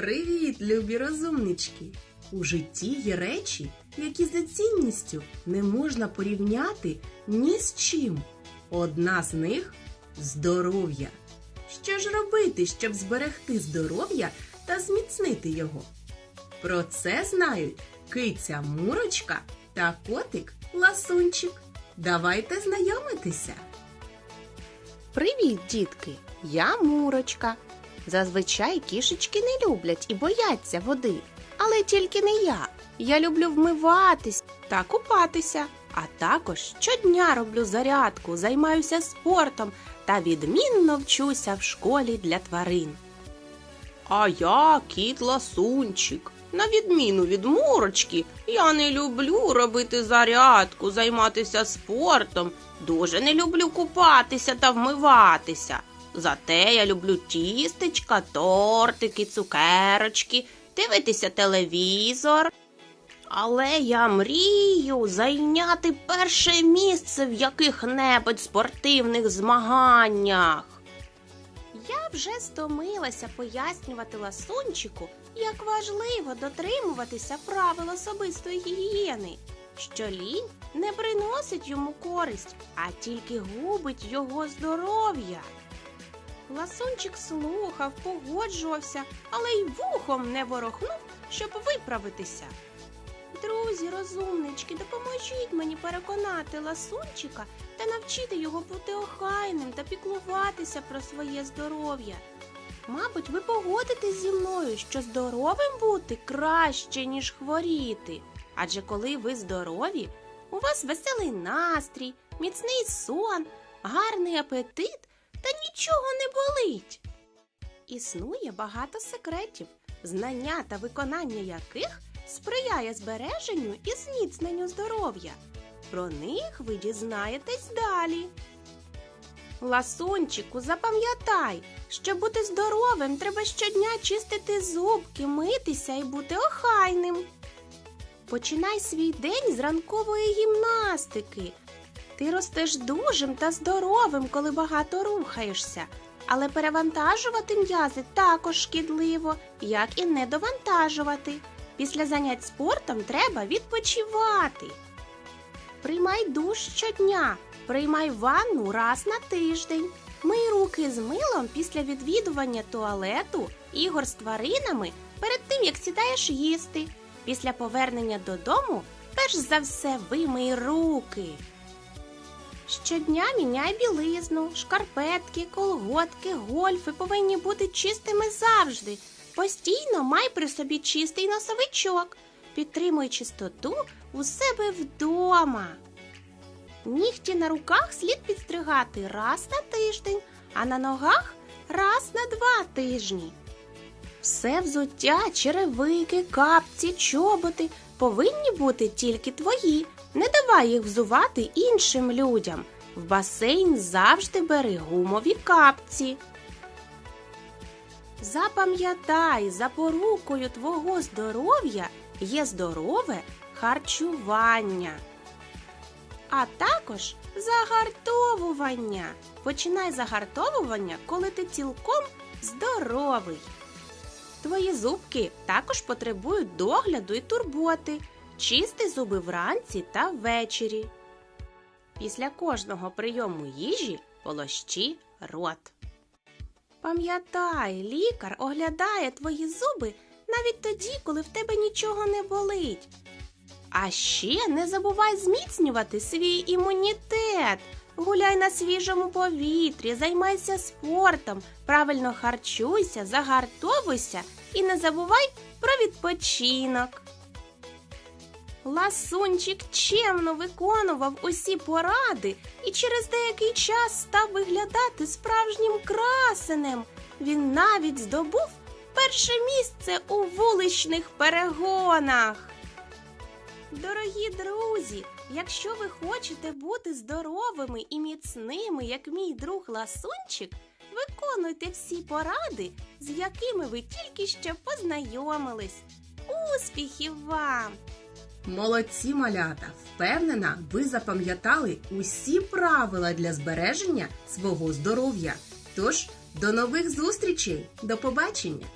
Привіт, любі розумнички! У житті є речі, які за цінністю не можна порівняти ні з чим. Одна з них здоров'я. Що ж робити, щоб зберегти здоров'я та зміцнити його? Про це знають киця Мурочка та котик Ласунчик. Давайте знайомитися. Привіт, дітки! Я Мурочка. Зазвичай кішечки не люблять і бояться води. Але тільки не я. Я люблю вмиватись та купатися. А також щодня роблю зарядку, займаюся спортом та відмінно вчуся в школі для тварин. А я кіт ласунчик. На відміну від мурочки, я не люблю робити зарядку, займатися спортом. Дуже не люблю купатися та вмиватися. Зате я люблю тістечка, тортики, цукерочки, дивитися телевізор. Але я мрію зайняти перше місце в яких-небудь спортивних змаганнях. Я вже стомилася пояснювати ласунчику, як важливо дотримуватися правил особистої гігієни, що лінь не приносить йому користь, а тільки губить його здоров'я. Ласунчик слухав, погоджувався, але й вухом не ворохнув, щоб виправитися. Друзі, розумнички, допоможіть мені переконати ласунчика та навчити його бути охайним та піклуватися про своє здоров'я. Мабуть, ви погодитесь зі мною, що здоровим бути краще, ніж хворіти. Адже коли ви здорові, у вас веселий настрій, міцний сон, гарний апетит та нічого не болить. Існує багато секретів, знання та виконання яких сприяє збереженню і зміцненню здоров'я. Про них ви дізнаєтесь далі. Ласунчику, запам'ятай, щоб бути здоровим, треба щодня чистити зубки, митися і бути охайним. Починай свій день з ранкової гімнастики. Ти ростеш дужим та здоровим, коли багато рухаєшся. Але перевантажувати м'язи також шкідливо, як і не довантажувати. Після занять спортом треба відпочивати. Приймай душ щодня, приймай ванну раз на тиждень. Мий руки з милом після відвідування туалету, ігор з тваринами перед тим, як сідаєш їсти. Після повернення додому перш за все вимий руки. Щодня міняй білизну, шкарпетки, колготки, гольфи повинні бути чистими завжди. Постійно май при собі чистий носовичок. Підтримуй чистоту у себе вдома. Нігті на руках слід підстригати раз на тиждень, а на ногах раз на два тижні. Все взуття, черевики, капці, чоботи повинні бути тільки твої. Не давай їх взувати іншим людям. В басейн завжди бери гумові капці. Запам'ятай, запорукою твого здоров'я є здорове харчування. А також загартовування. Починай загартовування, коли ти цілком здоровий. Твої зубки також потребують догляду і турботи. Чисти зуби вранці та ввечері. Після кожного прийому їжі полощі рот. Пам'ятай, лікар оглядає твої зуби навіть тоді, коли в тебе нічого не болить. А ще не забувай зміцнювати свій імунітет. Гуляй на свіжому повітрі, займайся спортом, правильно харчуйся, загартовуйся і не забувай про відпочинок. Ласунчик чемно виконував усі поради і через деякий час став виглядати справжнім красенем. Він навіть здобув перше місце у вуличних перегонах. Дорогі друзі, якщо ви хочете бути здоровими і міцними, як мій друг Ласунчик, виконуйте всі поради, з якими ви тільки що познайомились. Успіхів вам! Молодці малята! Впевнена, ви запам'ятали усі правила для збереження свого здоров'я. Тож, до нових зустрічей! До побачення!